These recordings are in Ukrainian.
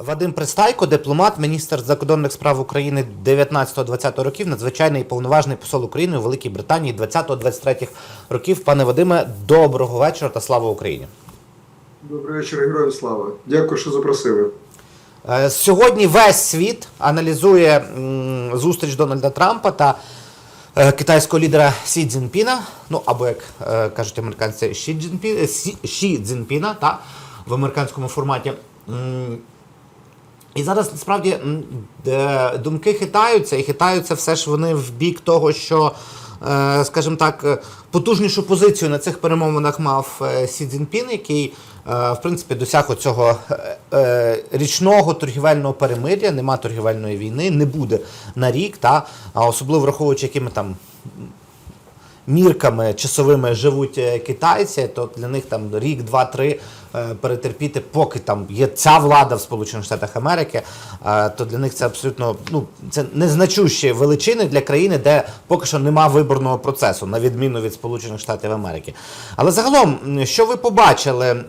Вадим Пристайко, дипломат, міністр закордонних справ України 19-20 років, надзвичайний і повноважний посол України у Великій Британії 20-23 років. Пане Вадиме, доброго вечора та слава Україні. Добрий вечір, героям слава. Дякую, що запросили. Е, Сьогодні весь світ аналізує зустріч Дональда Трампа та е, китайського лідера Сі Цзіньпіна, ну або як е, кажуть американці, Ші, Сі, Ші Цзіньпіна, та, в американському форматі. І зараз насправді думки хитаються, і хитаються все ж вони в бік того, що, е, скажімо так, е, потужнішу позицію на цих перемовинах мав е, Сі Цзіньпін, який, в принципі, досяг оцього річного торгівельного перемир'я, нема торгівельної війни, не буде на рік, та, особливо враховуючи, якими там мірками часовими живуть е, китайці, то для них там рік, два, три е, перетерпіти, поки там є ця влада в Сполучених Штатах Америки, е, то для них це абсолютно ну це незначущі величини для країни, де поки що нема виборного процесу, на відміну від Сполучених Штатів Америки. Але загалом, що ви побачили,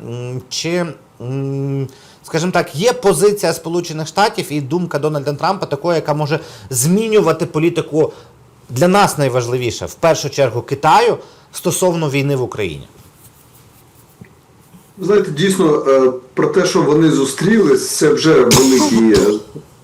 чи Скажімо так, є позиція Сполучених Штатів і думка Дональда Трампа такою, яка може змінювати політику для нас найважливіше, в першу чергу Китаю стосовно війни в Україні. Знаєте, дійсно е, про те, що вони зустрілись, це вже великий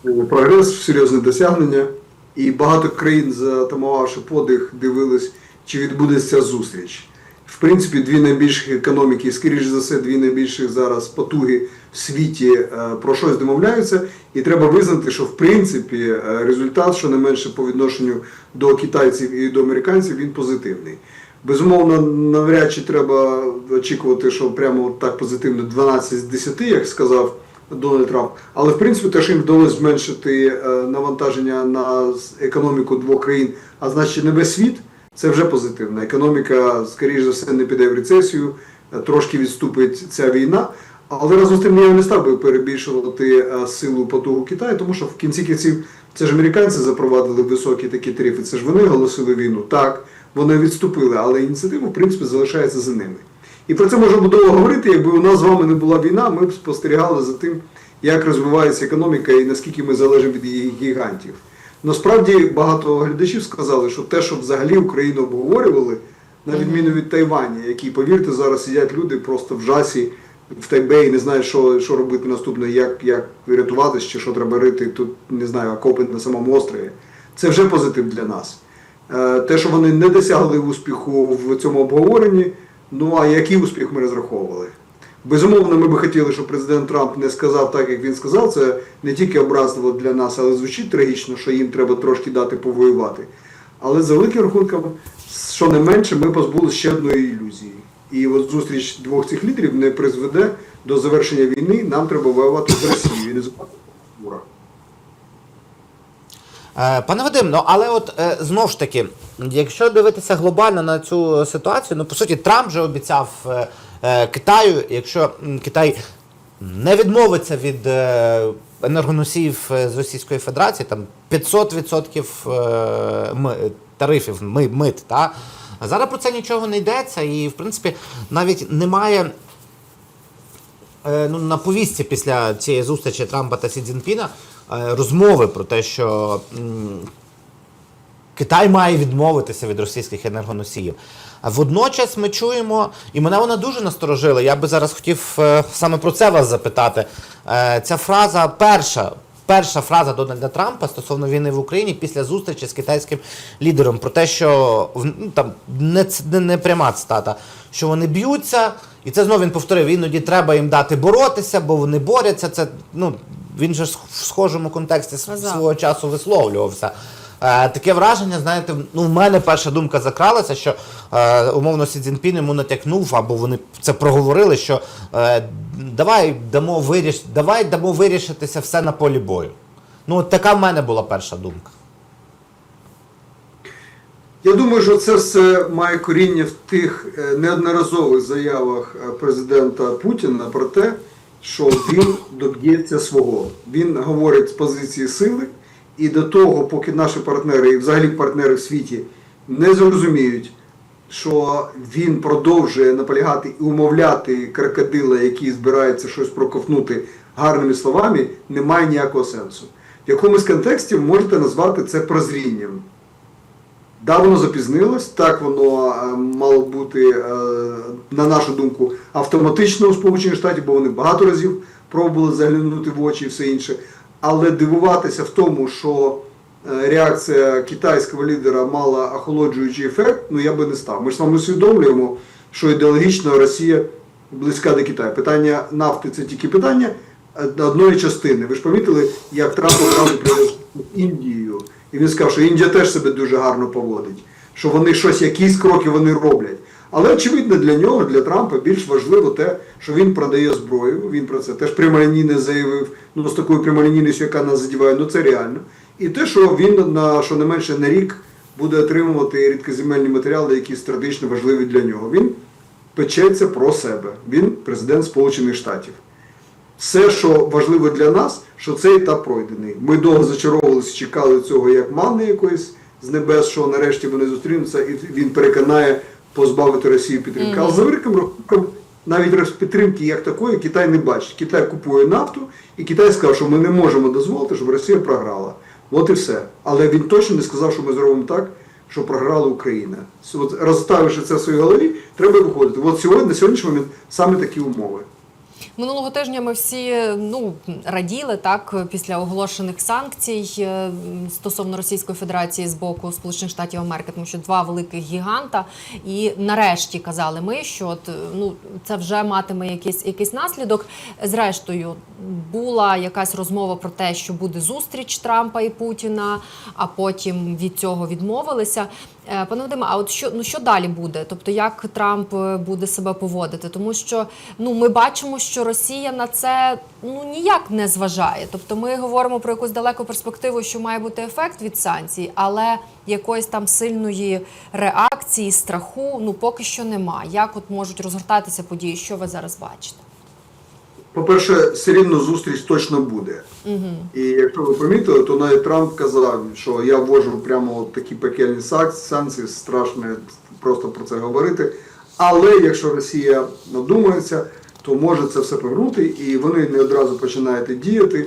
е, прогрес, серйозне досягнення. І багато країн, затамувавши подих, дивились, чи відбудеться зустріч. В принципі, дві найбільших економіки, скоріш за все, дві найбільших зараз потуги в світі е, про щось домовляються. І треба визнати, що в принципі е, результат, що не менше по відношенню до китайців і до американців, він позитивний. Безумовно, навряд чи треба очікувати, що прямо так позитивно 12 з 10, як сказав Дональд Трамп. Але в принципі, те, що їм вдалося зменшити е, навантаження на економіку двох країн, а значить не весь світ, це вже позитивно. Економіка, скоріш за все, не піде в рецесію, трошки відступить ця війна. Але разом з тим я не став би перебільшувати е, силу потугу Китаю, тому що в кінці кінців це ж американці запровадили високі такі тарифи, це ж вони оголосили війну. Так, вони відступили, але ініціатива, в принципі, залишається за ними. І про це можна довго говорити. Якби у нас з вами не була війна, ми б спостерігали за тим, як розвивається економіка і наскільки ми залежимо від її гігантів. Насправді багато глядачів сказали, що те, що взагалі Україну обговорювали, на відміну від Тайваня, які, повірте, зараз сидять люди просто в жасі в Тайбеї, не знають, що, що робити наступне, як, як рятуватись, чи що треба рити тут, не знаю, окопи на самому острові. Це вже позитив для нас. Е, Те, що вони не досягли успіху в цьому обговоренні, ну а який успіх ми розраховували? Безумовно, ми би хотіли, щоб президент Трамп не сказав так, як він сказав. Це не тільки образливо для нас, але звучить трагічно, що їм треба трошки дати повоювати. Але за великим рахунком, що не менше, ми позбулися ще одної ілюзії. І от зустріч двох цих лідерів не призведе до завершення війни. Нам треба воювати з Росією і не з Ура. Е, Пане Вадим, ну але от е, знову ж таки, якщо дивитися глобально на цю ситуацію, ну по суті, Трамп вже обіцяв е, Китаю, якщо Китай не відмовиться від енергоносіїв з Російської Федерації, там 500% е, тарифів, мит, та? А зараз про це нічого не йдеться, і в принципі навіть немає е, ну, на повістці після цієї зустрічі Трампа та Сі Цзіньпіна е, розмови про те, що Китай має відмовитися від російських енергоносіїв. А водночас ми чуємо, і мене вона дуже насторожила. Я би зараз хотів е, саме про це вас запитати. Ця фраза перша. Перша фраза Дональда Трампа стосовно війни в Україні після зустрічі з китайським лідером про те, що ну, там не, не, не пряма цитата, що вони б'ються, і це знову він повторив. Іноді треба їм дати боротися, бо вони борються. Це ну він же в схожому контексті свого часу висловлювався. Е, таке враження, знаєте, ну в мене перша думка закралася, що е, умовно Сі Цзіньпін йому натякнув, або вони це проговорили, що е, давай дамо виріш, давай дамо вирішитися все на полі бою. Ну, от така в мене була перша думка. Я думаю, що це все має коріння в тих е, неодноразових заявах е, президента Путіна про те, що він доб'ється свого. Він говорить з позиції сили, і до того, поки наші партнери, і взагалі партнери в світі, не зрозуміють, що він продовжує наполягати і умовляти крокодила, який збирається щось проковтнути гарними словами, не має ніякого сенсу. В якомусь контексті ви можете назвати це прозрінням. Да, воно запізнилось, так воно е, мало бути, е, на нашу думку, автоматично у Сполучених Штатів, бо вони багато разів пробували заглянути в очі і все інше. Але дивуватися в тому, що е, реакція китайського лідера мала охолоджуючий ефект, ну я би не став. Ми ж вами усвідомлюємо, що ідеологічно Росія близька до Китаю. Питання нафти це тільки питання е, одної частини. Ви ж помітили, як Трамп одразу привез Індію. І він сказав, що Індія теж себе дуже гарно поводить, що вони щось, якісь кроки вони роблять. Але очевидно для нього, для Трампа, більш важливо те, що він продає зброю. Він про це теж прямолінійно заявив, ну з такою прямолінійністю, яка нас задіває, ну це реально. І те, що він на що не менше на рік буде отримувати рідкоземельні матеріали, які стратегічно важливі для нього. Він печеться про себе. Він президент Сполучених Штатів все, що важливо для нас, що цей етап пройдений. Ми довго зачаровувалися, чекали цього як мани якоїсь з небес, що нарешті вони зустрінуться, і він переконає позбавити Росію підтримки. Але за великим рахунком, навіть підтримки як такої Китай не бачить. Китай купує нафту, і Китай сказав, що ми не можемо дозволити, щоб Росія програла. От і все. Але він точно не сказав, що ми зробимо так, що програла Україна. От розставивши це в своїй голові, треба виходити. От сьогодні, на сьогоднішній момент саме такі умови. Минулого тижня ми всі ну раділи так після оголошених санкцій е, стосовно Російської Федерації з боку Сполучених Штатів Америки, тому що два великих гіганта, і нарешті казали ми, що от, ну це вже матиме якийсь якийсь наслідок. Зрештою, була якась розмова про те, що буде зустріч Трампа і Путіна, а потім від цього відмовилися. Е, Пане Вадиме, а от що ну що далі буде? Тобто, як Трамп е, буде себе поводити? Тому що ну ми бачимо, що Росія на це ну ніяк не зважає. Тобто, ми говоримо про якусь далеку перспективу, що має бути ефект від санкцій, але якоїсь там сильної реакції, страху ну поки що нема. Як от можуть розгортатися події? Що ви зараз бачите? По-перше, все рівно зустріч точно буде. І якщо ви помітили, то навіть Трамп казав, що я ввожу прямо от такі пекельні санкції, страшно просто про це говорити. Але якщо Росія надумається, то може це все повернути, і вони не одразу починають діяти.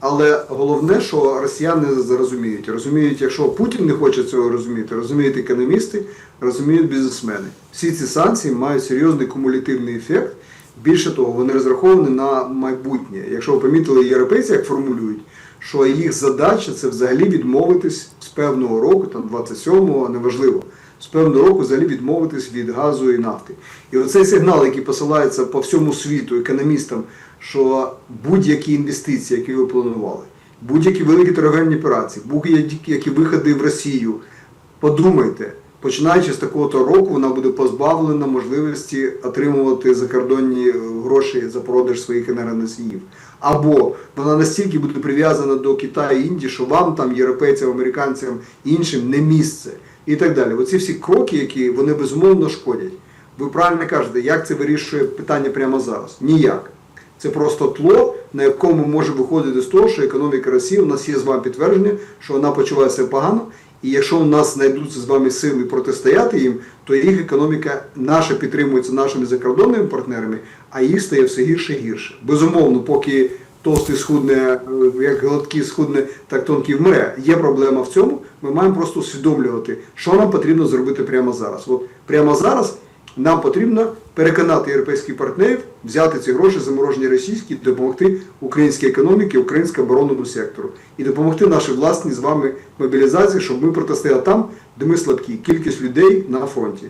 Але головне, що росіяни зрозуміють. Розуміють, якщо Путін не хоче цього розуміти, розуміють економісти, розуміють бізнесмени. Всі ці санкції мають серйозний кумулятивний ефект. Більше того, вони розраховані на майбутнє. Якщо ви помітили, європейці як формулюють, що їх задача це взагалі відмовитись з певного року, там 27-го, неважливо, з певного року взагалі відмовитись від газу і нафти. І оцей сигнал, який посилається по всьому світу економістам, що будь-які інвестиції, які ви планували, будь-які великі торговельні операції, будь-які виходи в Росію, подумайте, починаючи з такого-то року, вона буде позбавлена можливості отримувати закордонні е, гроші за продаж своїх енергоносіїв. Або вона настільки буде прив'язана до Китаю і Індії, що вам там, європейцям, американцям, іншим не місце. І так далі. Оці всі кроки, які вони безумовно шкодять. Ви правильно кажете, як це вирішує питання прямо зараз? Ніяк. Це просто тло, на якому може виходити з того, що економіка Росії у нас є з вами підтвердження, що вона почуває себе погано. І якщо у нас знайдуться з вами сили протистояти їм, то їх економіка наша підтримується нашими закордонними партнерами, а їх стає все гірше і гірше. Безумовно, поки товстий схудне, е, як гладкий схудне, так тонкий вмре. Є проблема в цьому. Ми маємо просто усвідомлювати, що нам потрібно зробити прямо зараз. От прямо зараз нам потрібно переконати європейських партнерів взяти ці гроші заморожені російські, допомогти українській економіці, українському оборонному сектору і допомогти нашій власній з вами мобілізації, щоб ми протистояли там, де ми слабкі. Кількість людей на фронті.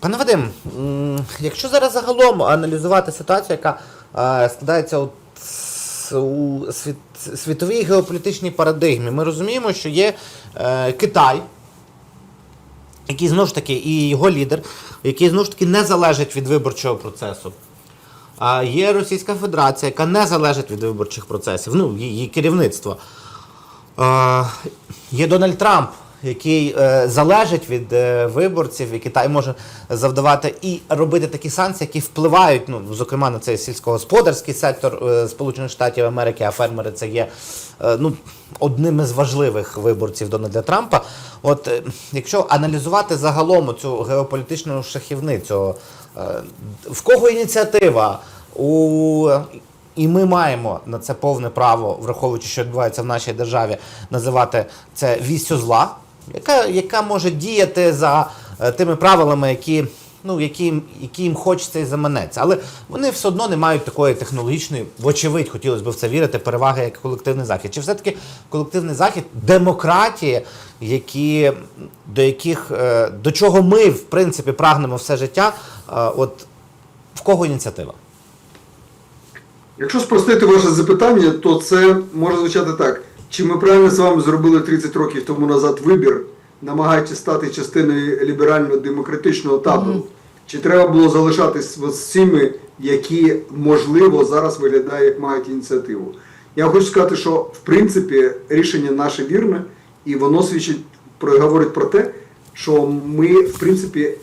Пане Вадим, якщо зараз загалом аналізувати ситуацію, яка е, складається у світовій геополітичній парадигмі, ми розуміємо, що є е, Китай, який знову ж таки, і його лідер, який знову ж таки не залежить від виборчого процесу. А є Російська Федерація, яка не залежить від виборчих процесів, ну, її керівництво. Е, є Дональд Трамп, який е, залежить від е, виборців, і Китай може завдавати і робити такі санкції, які впливають, ну зокрема на цей сільськогосподарський сектор е, Сполучених Штатів Америки, а фермери це є е, ну, одним із важливих виборців Дональда Трампа. От е, якщо аналізувати загалом цю геополітичну шахівницю, е, в кого ініціатива? У і ми маємо на це повне право, враховуючи, що відбувається в нашій державі, називати це вістю зла, яка, яка може діяти за е, тими правилами, які, ну, які, які їм хочеться і заманеться. Але вони все одно не мають такої технологічної, вочевидь, хотілося б в це вірити, переваги як колективний захід. Чи все-таки колективний захід демократії, які, до яких е, до чого ми в принципі прагнемо все життя? е, От в кого ініціатива? Якщо спростити ваше запитання, то це може звучати так. Чи ми правильно з вами зробили 30 років тому назад вибір, намагаючись стати частиною ліберально-демократичного табору? Чи треба було залишатись з цими, які, можливо, зараз виглядає, як мають ініціативу? Я хочу сказати, що в принципі рішення наше вірне, і воно свідчить про говорить про те, що ми, в принципі,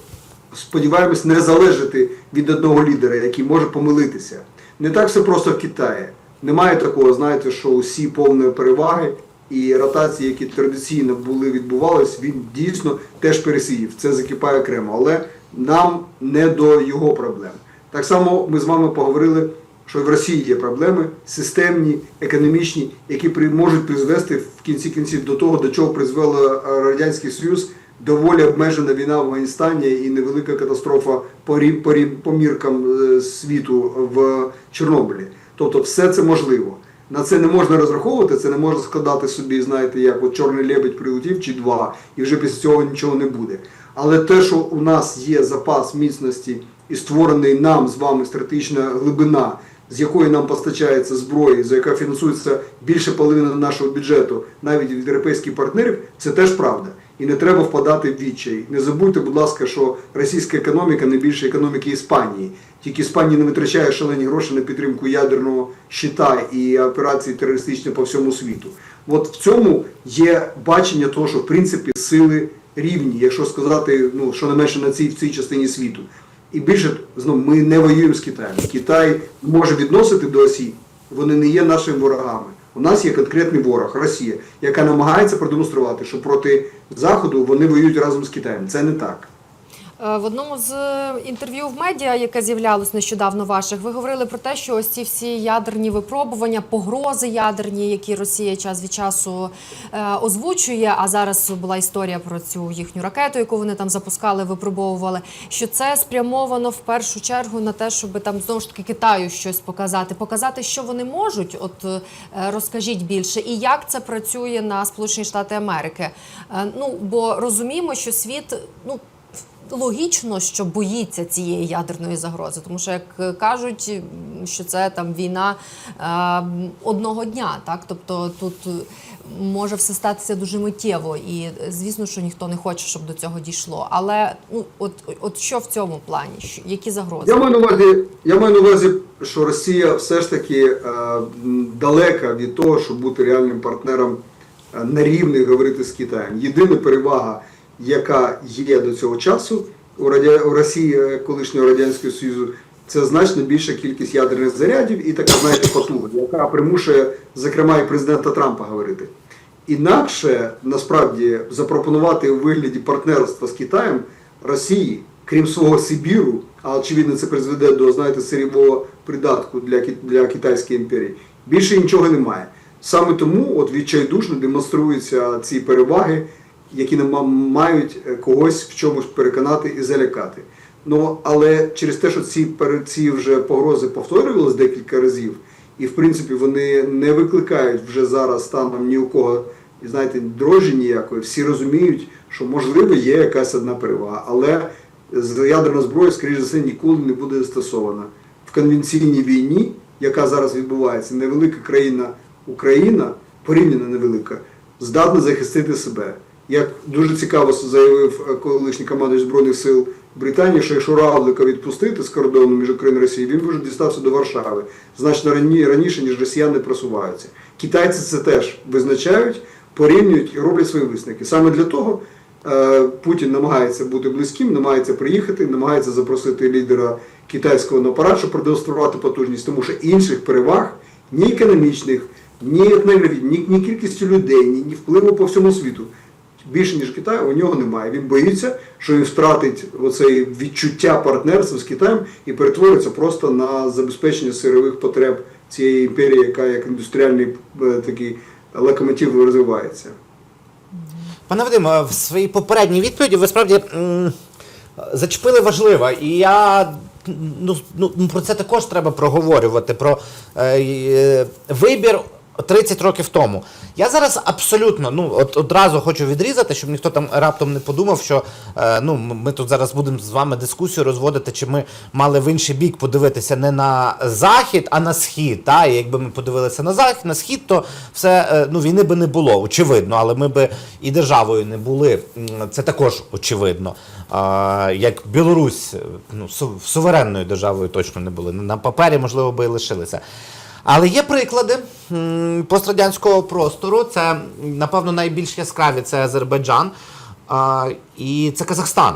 сподіваємось не залежати від одного лідера, який може помилитися. Не так все просто в Китаї. Немає такого, знаєте, що усі повної переваги і ротації, які традиційно були відбувались, він дійсно теж пересіяв. Це закипає окремо. Але нам не до його проблем. Так само ми з вами поговорили, що в Росії є проблеми системні, економічні, які при- можуть призвести в кінці кінців до того, до чого призвело е, Радянський Союз, доволі обмежена війна в Афганістані і невелика катастрофа по, рі- по, рі- по міркам е, світу в Чорнобилі. Тобто все це можливо. На це не можна розраховувати, це не можна складати собі, знаєте, як от чорний лебедь прилетів чи два, і вже після цього нічого не буде. Але те, що у нас є запас міцності і створений нам з вами стратегічна глибина, з якої нам постачається зброя, за яка фінансується більше половини нашого бюджету, навіть від європейських партнерів, це теж правда. І не треба впадати в відчай. Не забудьте, будь ласка, що російська економіка найбільша економіки Іспанії. Тільки Іспанія не витрачає шалені гроші на підтримку ядерного щита і операцій терористичні по всьому світу. От в цьому є бачення того, що в принципі сили рівні, якщо сказати, ну що не менше на цій в цій частині світу. І більше знову ми не воюємо з Китаєм. Китай може відносити до осі, вони не є нашими ворогами. У нас є конкретний ворог Росія, яка намагається продемонструвати, що проти Заходу вони воюють разом з Китаєм. Це не так. Е, В одному з е, інтерв'ю в медіа, яке з'являлось нещодавно ваших, ви говорили про те, що ось ці всі ядерні випробування, погрози ядерні, які Росія час від часу е, озвучує. А зараз була історія про цю їхню ракету, яку вони там запускали, випробовували. Що це спрямовано в першу чергу на те, щоб там знову ж таки Китаю щось показати, показати, що вони можуть. От розкажіть більше, і як це працює на Сполучені Штати Америки. Ну бо розуміємо, що світ ну. Логічно, що боїться цієї ядерної загрози, тому що як е, кажуть, що це там війна е, одного дня, так тобто тут е, може все статися дуже миттєво, і е, звісно, що ніхто не хоче, щоб до цього дійшло. Але ну от, от що в цьому плані? Які загрози? Я маю на увазі, я маю на увазі, що Росія все ж таки е, далека від того, щоб бути реальним партнером на рівних говорити з Китаєм. Єдина перевага, яка є до цього часу у. Росії е, колишнього Радянського Союзу, це значно більша кількість ядерних зарядів і така, знаєте, потуга, яка примушує, зокрема, і президента Трампа говорити. Інакше насправді запропонувати у вигляді партнерства з Китаєм Росії, крім свого Сибіру, а очевидно це призведе до знаєте сирівого придатку для, для Китайської імперії. Більше нічого немає. Саме тому от відчайдушно демонструються ці переваги, які ма- мають е, когось в чомусь переконати і залякати. Ну але через те, що ці ці вже погрози повторювалися декілька разів, і в принципі вони не викликають вже зараз станом ні у кого, знаєте, дрожі ніякої. Всі розуміють, що можливо є якась одна перевага, але ядерна зброя, скоріш за все, ніколи не буде застосована. В конвенційній війні, яка зараз відбувається, невелика країна Україна, порівняно невелика, здатна захистити себе. Як дуже цікаво заявив е, колишній командуючий Збройних сил Британії, що якщо Равлика відпустити з кордону між Україною і Росією, він вже дістався до Варшави значно раніше, ніж росіяни просуваються. Китайці це теж визначають. порівнюють і роблять свої висновки. Саме для того е, Путін намагається бути близьким, намагається приїхати, намагається запросити лідера китайського на парад, щоб продемонструвати потужність, тому що інших переваг ні економічних, ні етнографічних, ні, ні кількістю людей, ні, ні впливу по всьому світу. Більше ніж Китай у нього немає. Він боїться, що він втратить оце відчуття партнерства з Китаєм і перетвориться просто на забезпечення сирових потреб цієї імперії, яка як індустріальний е, такий локомотив розвивається. Пане Вадиме, в своїй попередній відповіді ви справді зачепили важливо, і я ну, ну, про це також треба проговорювати. Про е, е, вибір 30 років тому. Я зараз абсолютно ну от одразу хочу відрізати, щоб ніхто там раптом не подумав, що е, ну ми тут зараз будемо з вами дискусію розводити, чи ми мали в інший бік подивитися не на захід, а на схід. Та? І якби ми подивилися на захід, на схід, то все е, ну війни би не було, очевидно, але ми би і державою не були. Це також очевидно. А, як Білорусь, е, ну суверенною державою точно не були. На папері, можливо, би і лишилися. Але є приклади пострадянського простору. Це, напевно, найбільш яскраві це Азербайджан а, і це Казахстан,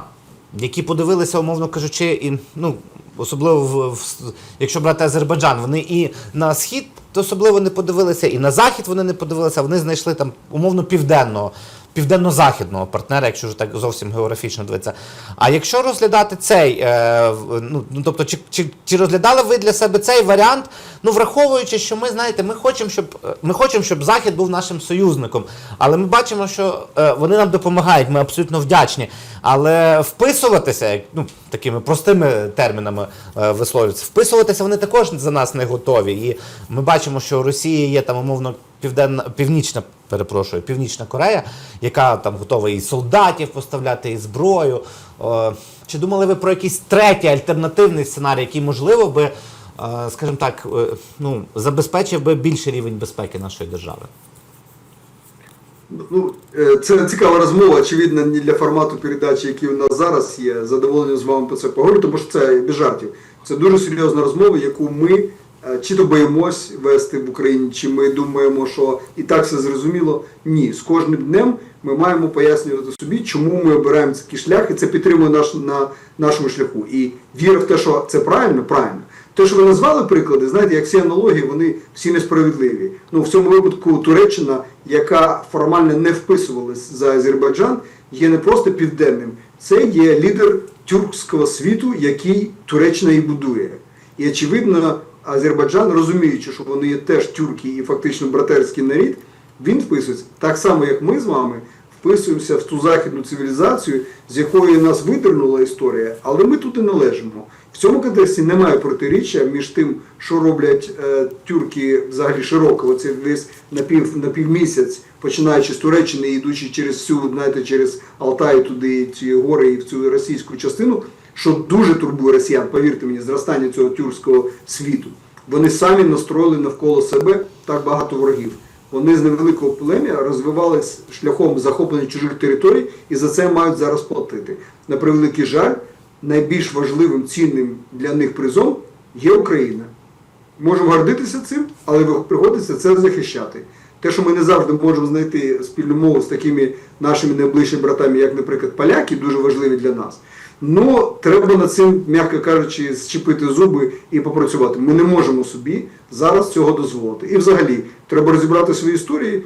які подивилися, умовно кажучи, і, ну, особливо в, в- якщо брати Азербайджан, вони і на схід особливо не подивилися, і на захід вони не подивилися, вони знайшли там умовно південного. Південно-західного партнера, якщо вже так зовсім географічно дивитися. А якщо розглядати цей, е, ну, ну тобто, чи, чи, чи розглядали ви для себе цей варіант, ну враховуючи, що ми знаєте, ми хочемо, щоб е, ми хочемо, щоб Захід був нашим союзником, але ми бачимо, що е, вони нам допомагають, ми абсолютно вдячні. Але вписуватися, ну такими простими термінами е, висловлюються, вписуватися вони також за нас не готові. І ми бачимо, що у Росії є там умовно південна, північна, перепрошую, північна Корея, яка там готова і солдатів поставляти, і зброю. Е, Чи думали ви про якийсь третій альтернативний сценарій, який можливо би, е, скажімо так, ну забезпечив би більший рівень безпеки нашої держави? Ну, е, це цікава розмова, очевидно, не для формату передачі, який у нас зараз є. Задоволенням з вами про це поговорю, тому що це без жартів. Це дуже серйозна розмова, яку ми е, чи то боїмось вести в Україні, чи ми думаємо, що і так все зрозуміло. Ні, з кожним днем ми маємо пояснювати собі, чому ми обираємо такий шлях, і це підтримує наш на нашому шляху. І віра в те, що це правильно, правильно. Те, що ви назвали приклади, знаєте, як всі аналогії, вони всі несправедливі. Ну, в цьому випадку Туреччина, яка формально не вписувалась за Азербайджан, є не просто південним, це є лідер тюркського світу, який Туреччина і будує. І очевидно, Азербайджан, розуміючи, що вони є теж тюрки і фактично братерський нарід, він вписується так само, як ми з вами вписуємося в ту західну цивілізацію, з якої нас видернула історія, але ми тут і належимо. В цьому контексті немає протиріччя між тим, що роблять е, тюрки взагалі широко, оце весь напів, напівмісяць, починаючи з Туреччини і йдучи через всю, знаєте, через Алтай туди, ці гори і в цю російську частину, що дуже турбує росіян, повірте мені, зростання цього тюркського світу. Вони самі настроїли навколо себе так багато ворогів. Вони з невеликого плем'я розвивались шляхом захоплення чужих територій і за це мають зараз платити. На превеликий жаль, найбільш важливим цінним для них призом є Україна. Можемо гордитися цим, але приходиться це захищати. Те, що ми не завжди можемо знайти спільну мову з такими нашими найближчими братами, як, наприклад, поляки, дуже важливі для нас. Ну, треба над цим, м'яко кажучи, зчепити зуби і попрацювати. Ми не можемо собі зараз цього дозволити. І взагалі, треба розібрати свої історії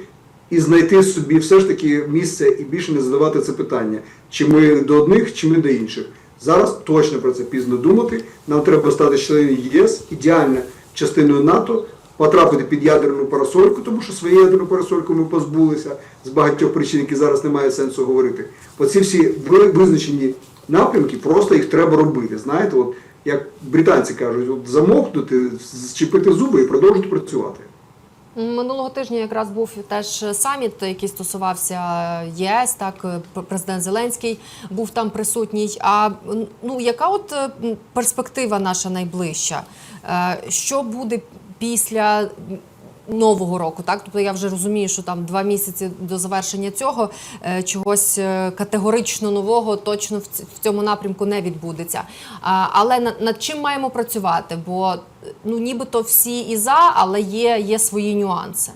і знайти собі все ж таки місце і більше не задавати це питання, чи ми до одних, чи ми до інших. Зараз точно про це пізно думати. Нам треба стати членом ЄС, ідеально частиною НАТО, потрапити під ядерну парасольку, тому що свою ядерну парасольку ми позбулися з багатьох причин, які зараз немає сенсу говорити. Оці всі визначені напрямки, просто їх треба робити. Знаєте, от як британці кажуть, от замовкнути, зчепити зуби і продовжити працювати. Минулого тижня якраз був теж саміт, який стосувався ЄС. Так, президент Зеленський був там присутній. А ну яка от е, перспектива наша найближча? Е, Що буде після нового року? Так, тобто я вже розумію, що там два місяці до завершення цього е, чогось е, категорично нового точно в цьому напрямку не відбудеться. Але над, чим маємо працювати? Бо ну нібито всі і за, але є, є свої нюанси.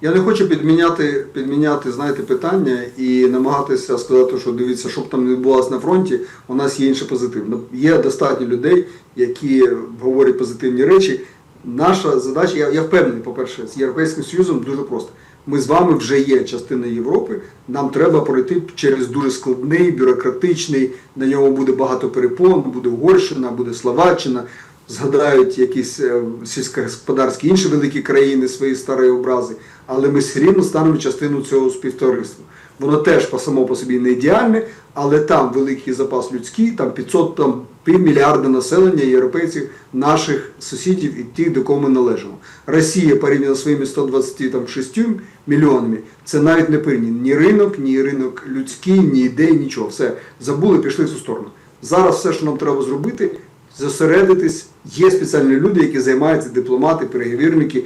Я не хочу підміняти, підміняти знаєте, питання і намагатися сказати, що дивіться, що б там не відбувалося на фронті, у нас є інший позитив. Ну, Є достатньо людей, які говорять позитивні речі. Наша задача, я, я впевнений, по-перше, з Європейським Союзом дуже просто. Ми з вами вже є частиною Європи. Нам треба пройти через дуже складний, бюрократичний. На ньому буде багато перепон, буде Угорщина, буде Словаччина. Згадають якісь е, сільськогосподарські інші великі країни свої старі образи, але ми все рівно станемо частиною цього співтовариства. Воно теж по само по собі не ідеальне, але там великий запас людський, там 500, там півмільярда населення європейців, наших сусідів і тих, до кого ми належимо. Росія порівняно своїми 126 мільйонами, це навіть не порівняно ні ринок, ні ринок людський, ні ідей, нічого. Все забули, пішли в цю сторону. Зараз все, що нам треба зробити, зосередитись. Є спеціальні люди, які займаються дипломати, переговірники,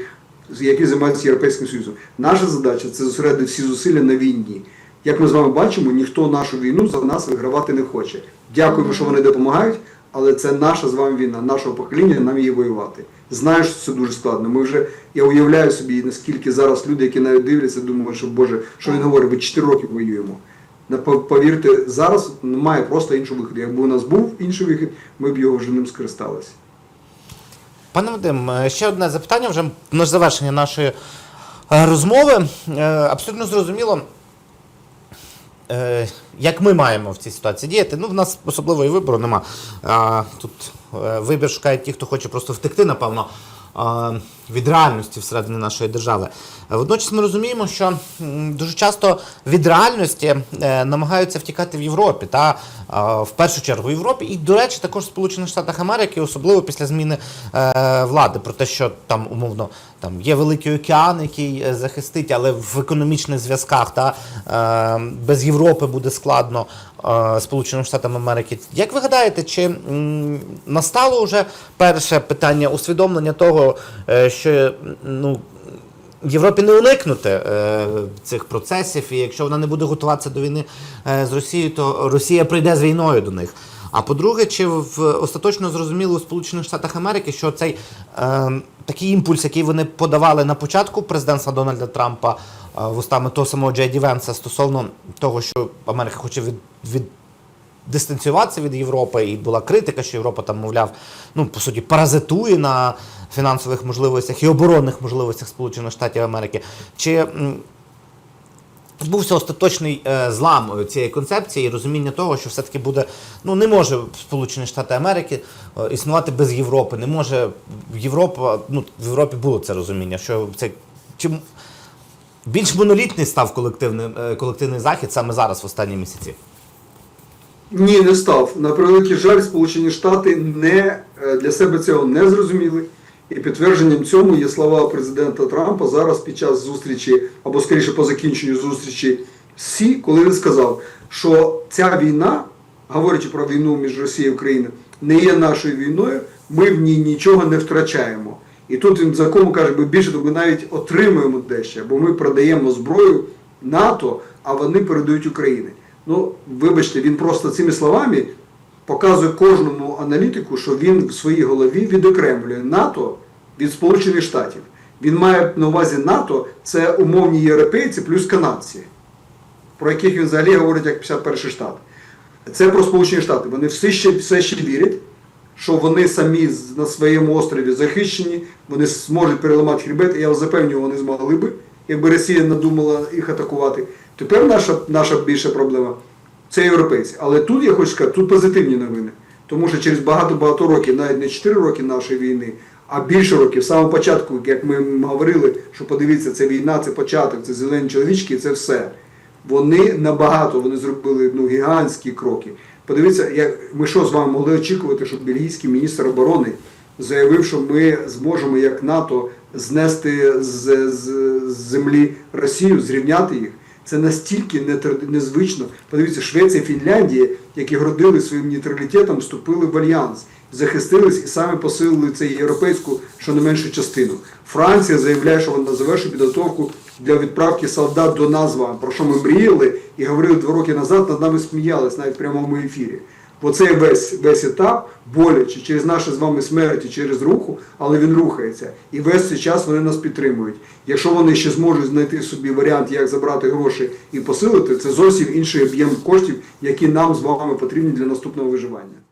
які займаються Європейським Союзом. Наша задача це зосередити всі зусилля на війні. Як ми з вами бачимо, ніхто нашу війну за нас вигравати не хоче. Дякуємо, що вони допомагають, але це наша з вами війна, нашого покоління, нам її воювати. Знаю, що це дуже складно. Ми вже я уявляю собі, наскільки зараз люди, які навіть дивляться, думають, що Боже, що він говорить, ми 4 роки воюємо. Повірте, зараз немає просто іншого виходу. Якби у нас був інший вихід, ми б його вже ним скористалися. Пане Вадим, е, ще одне запитання вже на завершення нашої е, розмови. Е, Абсолютно зрозуміло, е, як ми маємо в цій ситуації діяти. Ну, в нас особливо і вибору нема. Тут е, вибір шукають ті, хто хоче просто втекти, напевно. Від реальності всередині нашої держави. Е, Водночас ми розуміємо, що дуже часто від реальності е, намагаються втікати в Європі, та е, в першу чергу в Європі, і, до речі, також в Сполучених Штатах Америки, особливо після зміни влади, про те, що там умовно там є великий океан, який захистить, але в економічних зв'язках та без Європи буде складно Сполученим Штатам Америки. Як ви гадаєте, чи настало вже перше питання усвідомлення того, е, що ну. Європі не уникнути е, цих процесів, і якщо вона не буде готуватися до війни е, з Росією, то Росія прийде з війною до них. А по-друге, чи в остаточно зрозуміло у Сполучених Штатах Америки, що цей е, такий імпульс, який вони подавали на початку президентства Дональда Трампа е, вустами того самого Джей Ді Венса стосовно того, що Америка хоче від, від дистанціюватися від Європи, і була критика, що Європа там, мовляв, ну по суті, паразитує на фінансових можливостях і оборонних можливостях Сполучених Штатів Америки. Чи відбувся остаточний е, злам е, цієї концепції і розуміння того, що все-таки буде, ну не може Сполучені Штати Америки е, існувати без Європи. Не може Європа, ну в Європі було це розуміння, що це чим більш монолітний став колективний, колективний захід саме зараз, в останні місяці. Ні, не став. На превеликий жаль, Сполучені Штати не для себе цього не зрозуміли. І підтвердженням цьому є слова президента Трампа зараз під час зустрічі, або скоріше по закінченню зустрічі Сі, коли він сказав, що ця війна, говорячи про війну між Росією і Україною, не є нашою війною, ми в ній нічого не втрачаємо. І тут він закону каже, ми більше ми навіть отримуємо дещо, бо ми продаємо зброю НАТО, а вони передають Україні. Ну, вибачте, він просто цими словами показує кожному аналітику, що він в своїй голові відокремлює НАТО від Сполучених Штатів. Він має на увазі НАТО це умовні європейці плюс канадці, про яких він взагалі говорить як 51 штат. Це про Сполучені Штати. Вони все ще, все ще вірять, що вони самі на своєму острові захищені, вони зможуть переламати хребет, і я запевнюю, вони змогли би, якби Росія надумала їх атакувати. Тепер наша, наша більша проблема це європейці. Але тут я хочу сказати, тут позитивні новини. Тому що через багато-багато років, навіть не 4 роки нашої війни, а більше років, з самого початку, як ми говорили, що подивіться, це війна, це початок, це зелені чоловічки, це все. Вони набагато вони зробили ну, гігантські кроки. Подивіться, як ми що з вами могли очікувати, щоб бельгійський міністр оборони заявив, що ми зможемо як НАТО знести з, з, з землі Росію, зрівняти їх. Це настільки незвично. Подивіться, Швеція, Фінляндія, які гордили своїм нейтралітетом, вступили в альянс, захистились і саме посилили цю європейську щонайменшу частину. Франція заявляє, що вона завершує підготовку для відправки солдат до нас про що ми мріяли і говорили два роки назад, над нами сміялись навіть в прямому ефірі. Оцей весь, весь етап боляче через наші з вами смерті, через руху, але він рухається. І весь цей час вони нас підтримують. Якщо вони ще зможуть знайти собі варіант, як забрати гроші і посилити, це зовсім інший об'єм коштів, які нам з вами потрібні для наступного виживання.